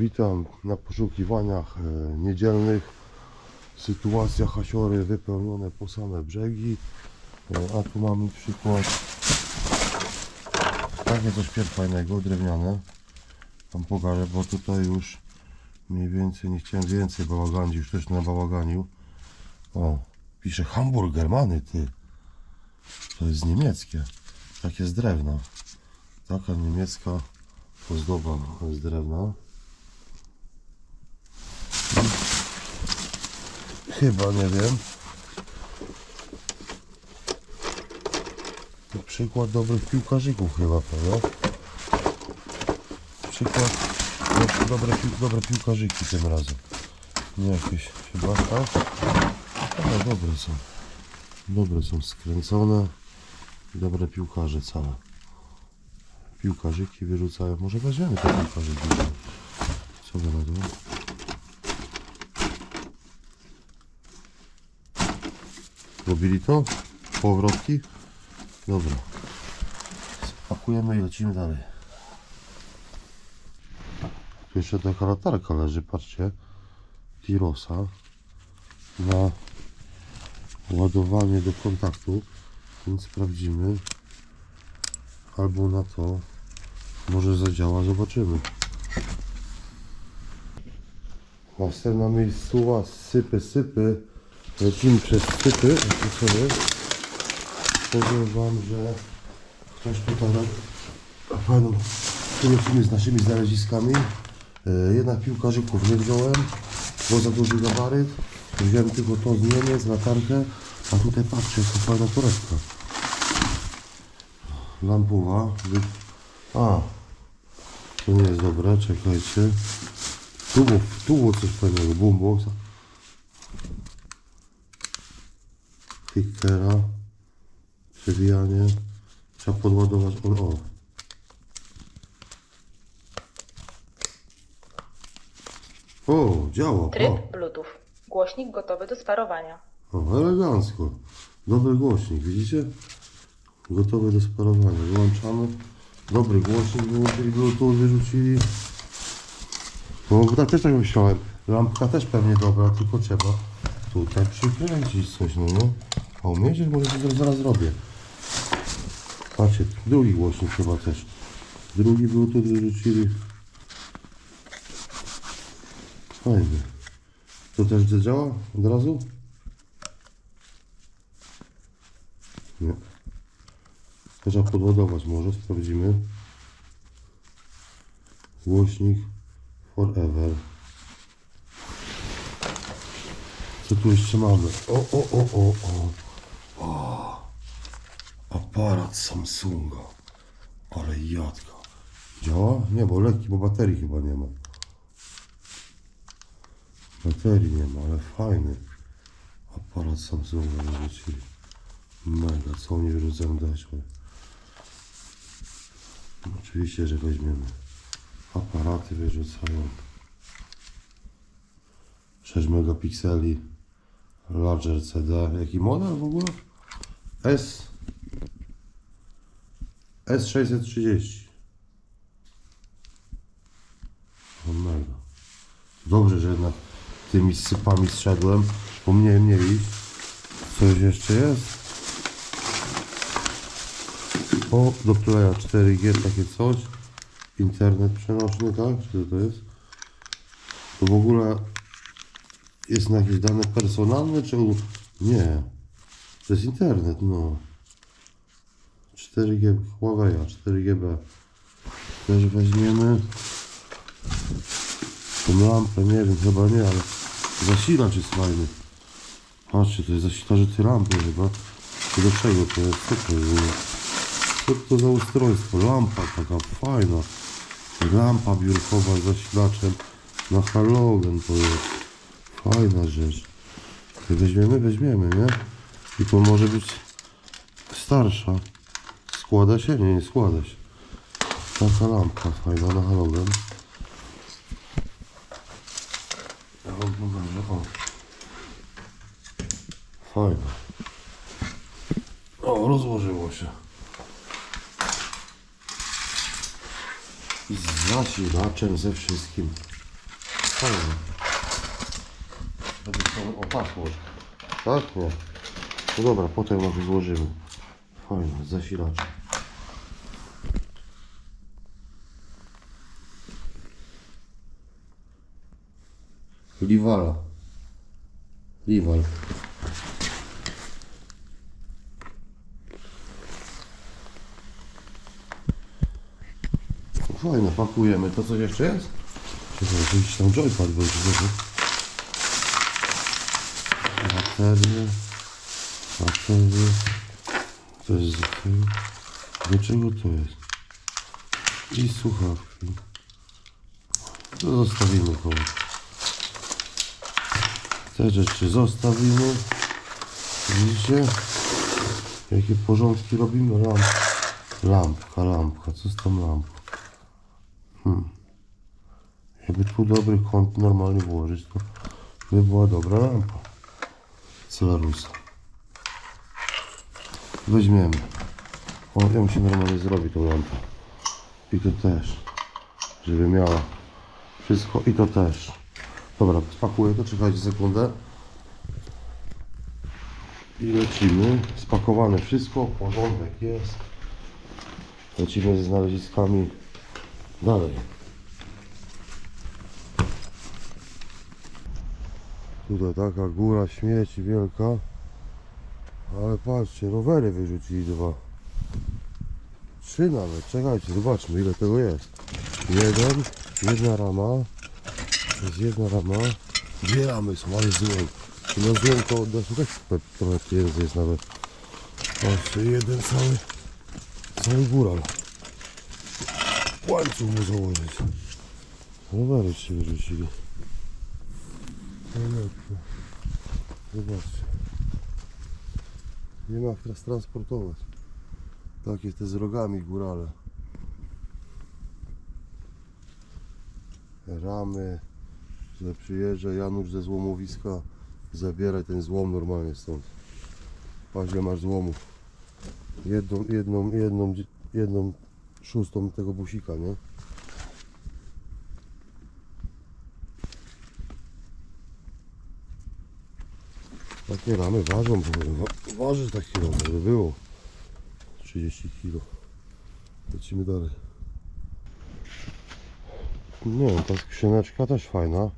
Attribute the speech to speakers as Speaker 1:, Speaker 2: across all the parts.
Speaker 1: Witam na poszukiwaniach e, niedzielnych. Sytuacja hasiory wypełnione po same brzegi. E, A tu mamy przykład takie coś fajnego, drewniane. Wam pokażę, bo tutaj już mniej więcej nie chciałem więcej bałaganić, już też nabałaganił. O, pisze hamburger, many ty. To jest niemieckie. Takie z drewna. Taka niemiecka ozdoba z drewna. Chyba, nie wiem. To przykład dobrych piłkarzyków chyba, prawda? Przykład do, dobre, dobre piłkarzyki tym razem. Nie jakieś chyba, tak? Ale dobre są. Dobre są skręcone. Dobre piłkarze całe. Piłkarzyki wyrzucają. Może weźmiemy te piłkarzyki. Co wy na to? Robili to? Powrotki? Dobra. Spakujemy i lecimy dalej. Tu jeszcze taka latarka leży, patrzcie. Tirosa. Na ładowanie do kontaktu. Więc sprawdzimy. Albo na to. Może zadziała, zobaczymy. Następna miejscowa sypy, sypy. Lecimy przez sypy. Tu sobie. Powiem wam, że ktoś tutaj na fajną. Lecimy z naszymi znaleziskami. E, Jednak piłkarzyków nie wziąłem, bo za duży gabaryt. Wziąłem tylko to z Niemiec, latarkę. A tutaj patrzcie, jaka fajna torebka. Lampowa. A, to nie jest dobre, czekajcie. Tu było, tu było coś fajnego, boombox. Kickera. Przewijanie. Trzeba podładować. O, o. O, działa. O.
Speaker 2: Tryb Bluetooth. Głośnik gotowy do sparowania.
Speaker 1: O, elegancko. Dobry głośnik, widzicie? Gotowy do sparowania. Wyłączamy. Dobry głośnik wyłączyli, Bluetooth wyrzucili. No, bo tak też tak myślałem. Lampka też pewnie dobra, tylko trzeba tutaj przykręcić coś, no nie? A umiecie? Może to zaraz zrobię. Patrzcie, drugi głośnik chyba też. Drugi Bluetooth wyrzucili. Fajny. To też działa od razu? Nie. Trzeba podładować może, sprawdzimy. Głośnik Forever. Co tu jeszcze mamy? O, o, o, o, o. o. Aparat Samsunga. Ale jadka. Działa? Nie, bo lekki, bo baterii chyba nie ma. Baterii nie ma, ale fajny. Aparat Samsunga wyrzucili. Mega, co oni wyrzucają dać? Oczywiście, że weźmiemy. Aparaty wyrzucają. 6 megapikseli. Larger CD. Jaki model w ogóle? S. S630. O mega. Dobrze, że jednak tymi sypami zszedłem, bo mniej mieli. Coś jeszcze jest? O, do playa 4G takie coś. Internet przenośny, tak? Czy to jest? To w ogóle jest na jakieś dane personalne, czy... u- Nie. To jest internet, no. 4G Huawei, 4GB. Też weźmiemy. Tą lampę, nie wiem, chyba nie, ale zasilacz jest fajny. Patrzcie, to jest zasilacz tej lampy chyba. Do czego to jest? Co to jest? Co to za ustrojstwo? Lampa taka fajna. Lampa biurkowa z zasilaczem na halogen to jest. Fajna rzecz. Weźmiemy? Weźmiemy, nie? I to może być starsza. Składa się? Nie, nie składa się. Taka lampka fajna na halogen. Fajna. O, rozłożyło się. Z zasilaczem, ze wszystkim. Fajnie. Żeby są opasło. Tak? Nie. No dobra, potem może złożymy. Fajne, zasilacz. Liwala. Liwal. Fajne, pakujemy. To coś jeszcze jest? Czekaj, to jakiś tam joypad był. Baterie. Baterie. To jest z tego. Do czego to jest? I słuchawki. To zostawimy koło. Te rzeczy zostawimy. Widzicie? Jakie porządki robimy? Lamp. Lampka, lampka. Co z tą lampką? Hmm. Jakby tu dobry kąt normalnie włożyć, to by była dobra lampa. Celarusa. Weźmiemy. O, ją się normalnie zrobi tą lampę. I to też. Żeby miała wszystko i to też. Dobra, spakuję to, czekajcie sekundę. I lecimy. Spakowane wszystko, porządek jest. Lecimy ze znaleziskami dalej. Tutaj taka góra śmieci wielka. Ale patrzcie, rowery wyrzucili dwa. Trzy nawet, czekajcie, zobaczmy ile tego jest. Jeden, jedna rama. Jest jedna rama. Dwie ramy są, ale złą. I na złą to da się też pe- trochę pieniędzy jest nawet. Patrzcie, jeden cały, cały góral. Łańcuch mu założyć. Rowery się wyrzucili. Najlepsze. Zobaczcie. Nie ma jak teraz transportować. Takie te z rogami górale. Ramy. Że przyjeżdża Janusz ze złomowiska. Zabieraj ten złom normalnie stąd. Patrz ile masz złomów. Jedną, jedną, jedną, jedną szóstą tego busika, nie? Takie ramy ważą. Wa- Waży taki rower, by było. 30 kg. Lecimy dalej. Nie wiem, ta skrzyneczka też fajna.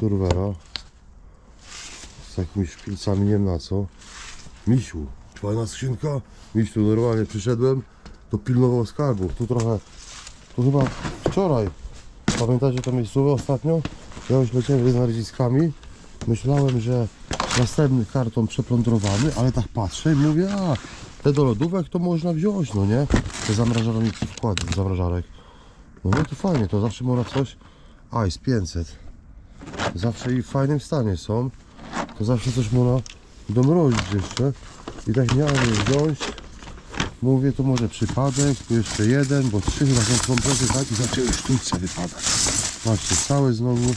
Speaker 1: Turwera. Z takimi szpilcami, nie wiem na co. Misiu, fajna skrzynka. Misiu, normalnie przyszedłem, to pilnował skarbów. Tu trochę, tu chyba wczoraj. Pamiętacie to miejscowe ostatnio? Ja już leciałem z znaleziskami. Myślałem, że następny karton przeplądrowany, ale tak patrzę i mówię, a te do lodówek to można wziąć, no nie? Te zamrażarniki wkłady, zamrażarek. No no to fajnie, to zawsze można coś... Ice 500. Zawsze i w fajnym stanie są. To zawsze coś można domrozić jeszcze. I tak miałem je wziąć. Mówię, to może przypadek, tu jeszcze jeden, bo trzy chyba są komplety, tak? I zaczęły sztućce wypadać. Patrzcie, całe znowu,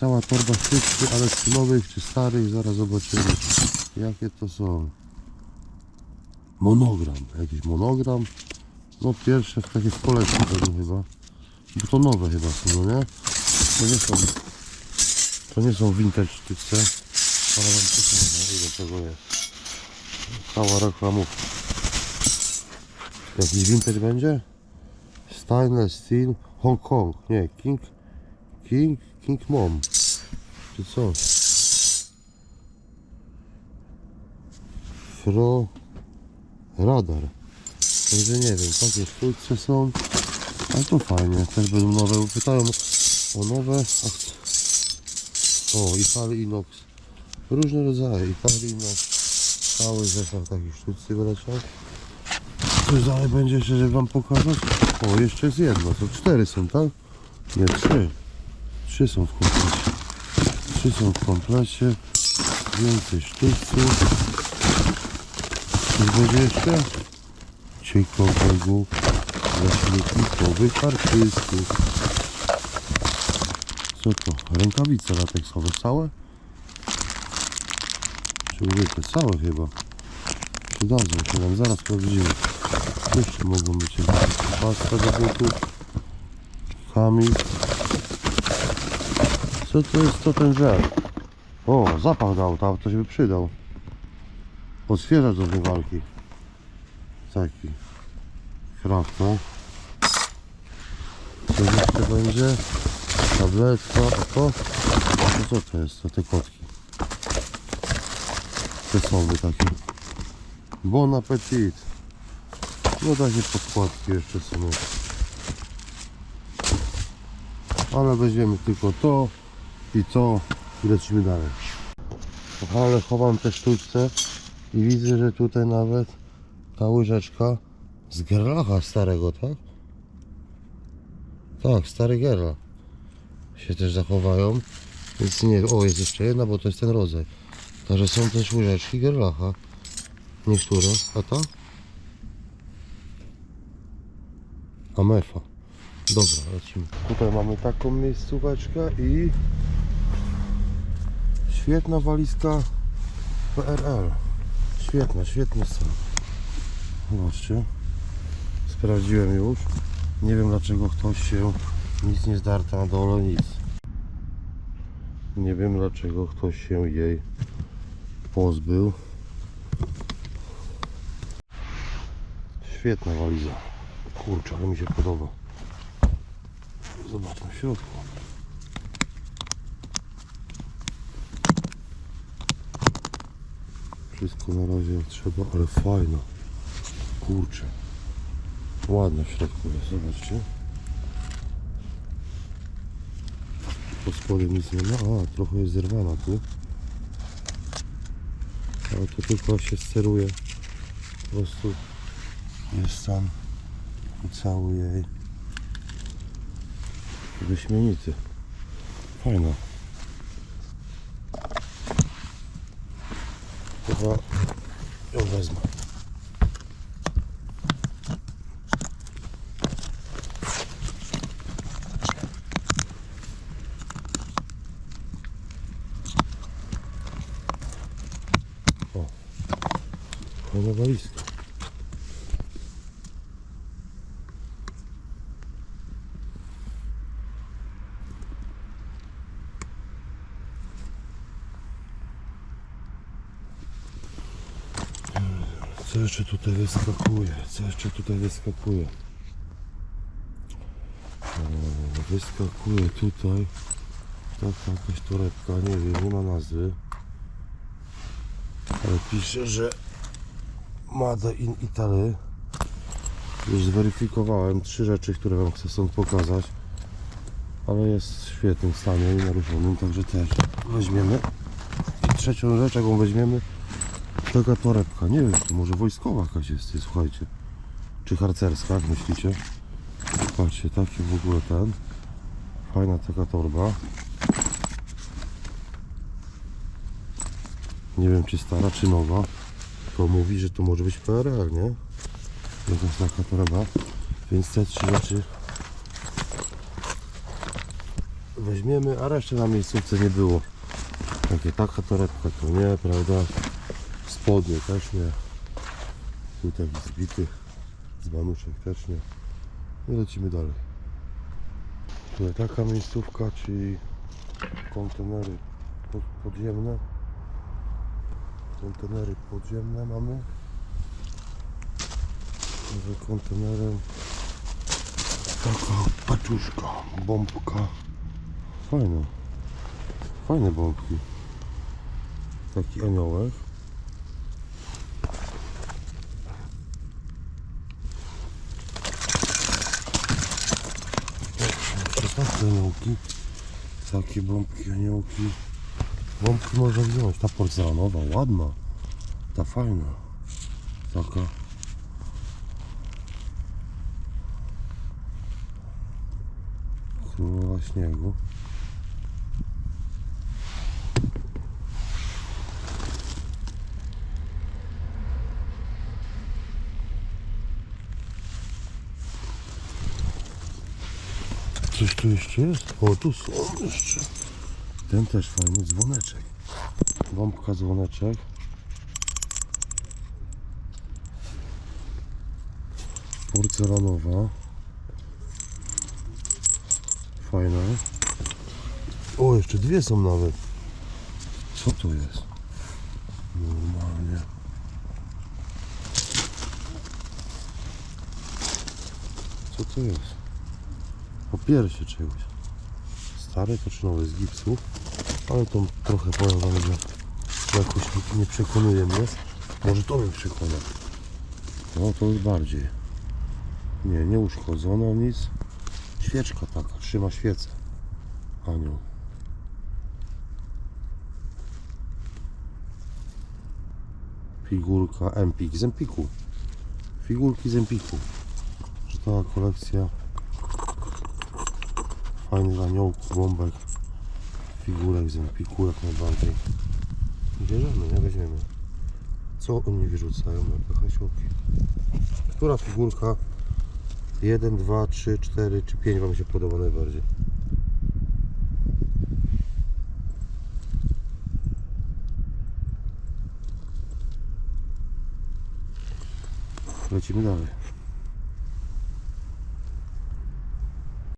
Speaker 1: cała torba sztuczki, ale czy nowych, czy starych, zaraz zobaczymy, jakie to są. Monogram, jakiś monogram. No pierwsze w takie w kolekcji chyba. Bo to nowe chyba są, no nie? To nie są, to nie są vintage sztuczce, ale wam pokażę, ile tego jest. Cała reklamówka. Jakiś vintage będzie? Stainless Steel Hong Kong, nie, King King, King Mom. Czy co? Fro Radar. Także nie wiem, takie sztuczce są. Ale to fajnie, też będą nowe, pytają o nowe o, i fali inox różne rodzaje, i fali inox cały zestaw takich sztuczcy wyleciał Coś dalej będzie jeszcze, żeby wam pokazać? O, jeszcze jest jedno, to cztery są, tak? Nie, trzy. Trzy są w komplecie. Trzy są w komplecie. Więcej sztuczców. Coś będzie jeszcze? Ciekawego zaśmietnikowych artystów. Co to? Rękawice lateksowe całe? Czy to całe chyba? Przydadzą się nam, zaraz sprawdzimy. Jeszcze mogą być jakieś pasta do butów. Kamil. Co to jest to ten drzew? O, zapach dał, tam ktoś by przydał. Odświeżacz do zmywalki. Taki. Krafton. Co jeszcze będzie? Tabletka, a to? A to co to jest? To te kotki. Te sowy takie. Bon appetit. No takie podkładki jeszcze są. Ale weźmiemy tylko to i to i lecimy dalej. Ale chowam te sztuczce i widzę, że tutaj nawet ta łyżeczka z gerlacha starego, tak? Tak, stary gerlach się też zachowają. Więc nie, o jest jeszcze jedna, bo to jest ten rodzaj. Także są też łyżeczki gerlacha. Niektóre, a ta? Amefa. Dobra, lecimy. Tutaj mamy taką miejscóweczkę i świetna walizka PRL. Świetna, świetny stan. Zobaczcie. Sprawdziłem już. Nie wiem dlaczego ktoś się nic nie zdarta na dole, nic. Nie wiem dlaczego ktoś się jej pozbył. Świetna waliza. Kurczę, ale mi się podoba. Zobaczmy w środku. Wszystko na razie jak trzeba, ale fajna. Kurczę. Ładna w środku jest, zobaczcie. Pod spodem nic nie ma. A, trochę jest zerwana tu. Ale to tylko się steruje. Po prostu jest tam cały jej wyśmienity. Fajna. Chyba ją wezmę. O, fajna walizka. Co jeszcze tutaj wyskakuje? Co jeszcze tutaj wyskakuje? Wyskakuje tutaj taka jakaś torebka, nie wiem, nie ma nazwy. Ale pisze, że Made in Italy. Już zweryfikowałem trzy rzeczy, które Wam chcę stąd pokazać. Ale jest w świetnym stanie i naruszonym, także też weźmiemy. I trzecią rzecz, jaką weźmiemy, Taka torebka, nie wiem, może wojskowa jakaś jest, słuchajcie. Czy harcerska, jak myślicie? Patrzcie, taki w ogóle ten. Fajna taka torba. Nie wiem, czy stara, czy nowa. To mówi, że to może być PRL, nie? Jakaś taka torba. Więc te trzy rzeczy weźmiemy, a reszty na miejscówce nie było. Takie taka torebka to nie, prawda? Spodnie też nie. Tutaj zbity. Z banuszek też nie. I lecimy dalej. Tutaj taka miejscówka, czyli kontenery pod, podziemne. Kontenery podziemne mamy. Za kontenerem taka paczuszka, bombka. Fajna. Fajne bombki. Taki aniołek. Takie aniołki. Takie bombki, aniołki. Bombki można wziąć. Ta porcelanowa, ładna. Ta fajna. Taka. Królowa śniegu. Coś tu jeszcze jest? O, tu są jeszcze. Ten też fajny dzwoneczek. Bombka dzwoneczek. Porcelanowa. Fajna. O, jeszcze dwie są nawet. Co to jest? Normalnie. Co to jest? Po piersie czegoś. Czy nowe z gipsu? Ale to trochę powiem wam, że jakoś nie przekonuje mnie. Może to mnie przekona. No to już bardziej. Nie, nie uszkodzono nic. Świeczka taka, trzyma świecę. Anioł. Figurka Empik z Empiku. Figurki z Empiku. Że ta kolekcja fajnych aniołków, bombek, figurek z Empiku jak najbardziej. Bierzemy, nie weźmiemy. Co oni wyrzucają na te hasiołki? Która figurka 1, 2, 3, 4 czy 5 Wam się podoba najbardziej? Lecimy dalej.